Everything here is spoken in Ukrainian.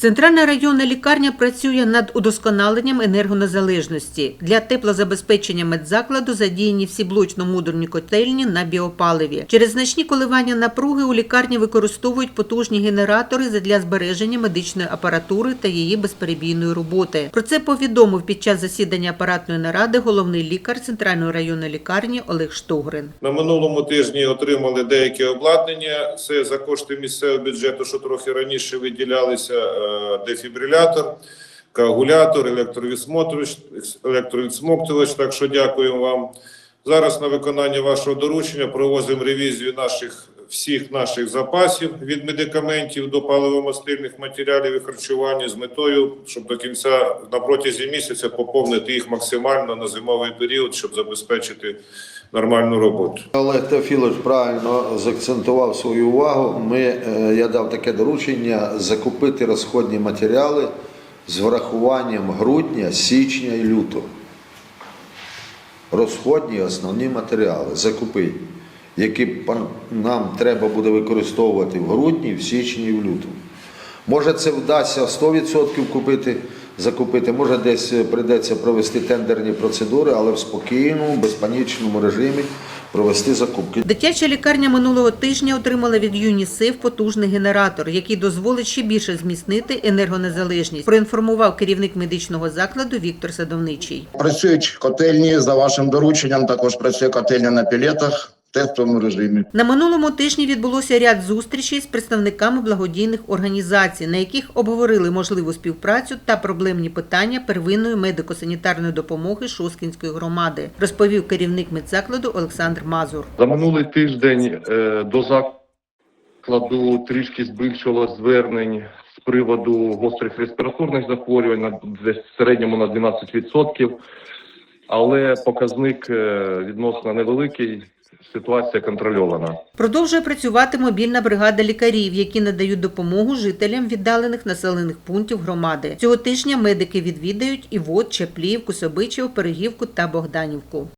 Центральна районна лікарня працює над удосконаленням енергонезалежності. Для теплозабезпечення медзакладу задіяні всі блочно-модульні котельні на біопаливі. Через значні коливання напруги у лікарні використовують потужні генератори для збереження медичної апаратури та її безперебійної роботи. Про це повідомив під час засідання апаратної наради головний лікар Центральної районної лікарні Олег Штогрин. На минулому тижні отримали деяке обладнання. Це за кошти місцевого бюджету, що трохи раніше виділялися. Дефібрилятор, коагулятор, електровідсмоктувач. Так що дякуємо вам. Зараз на виконання вашого доручення провозимо ревізію наших всіх наших запасів від медикаментів до паливомастильних матеріалів і харчування з метою, щоб до кінця на протязі місяця поповнити їх максимально на зимовий період, щоб забезпечити нормальну роботу. Олег Теофілович правильно заакцентував свою увагу. Ми, е, я дав таке доручення закупити розходні матеріали з врахуванням грудня, січня і лютого. Розходні основні матеріали закупити, які нам треба буде використовувати в грудні, в січні і в лютому. Може, це вдасться 100% купити, закупити, може десь прийдеться провести тендерні процедури, але в спокійному, безпанічному режимі провести закупки. Дитяча лікарня минулого тижня отримала від ЮНІСЕФ потужний генератор, який дозволить ще більше зміцнити енергонезалежність. Проінформував керівник медичного закладу Віктор Садовничий. Працюють котельні за вашим дорученням. Також працює котельня на пілетах в тестовому режимі. На минулому тижні відбулося ряд зустрічей з представниками благодійних організацій, на яких обговорили можливу співпрацю та проблемні питання первинної медико-санітарної допомоги Шоскінської громади, розповів керівник медзакладу Олександр Мазур. За минулий тиждень е, до закладу трішки збільшило звернень з приводу гострих респіраторних захворювань на десь в середньому на 12%, але показник е, відносно невеликий. Ситуація контрольована. Продовжує працювати мобільна бригада лікарів, які надають допомогу жителям віддалених населених пунктів громади. Цього тижня медики відвідають і Вод, Чапліївку, Собичів, Перегівку та Богданівку.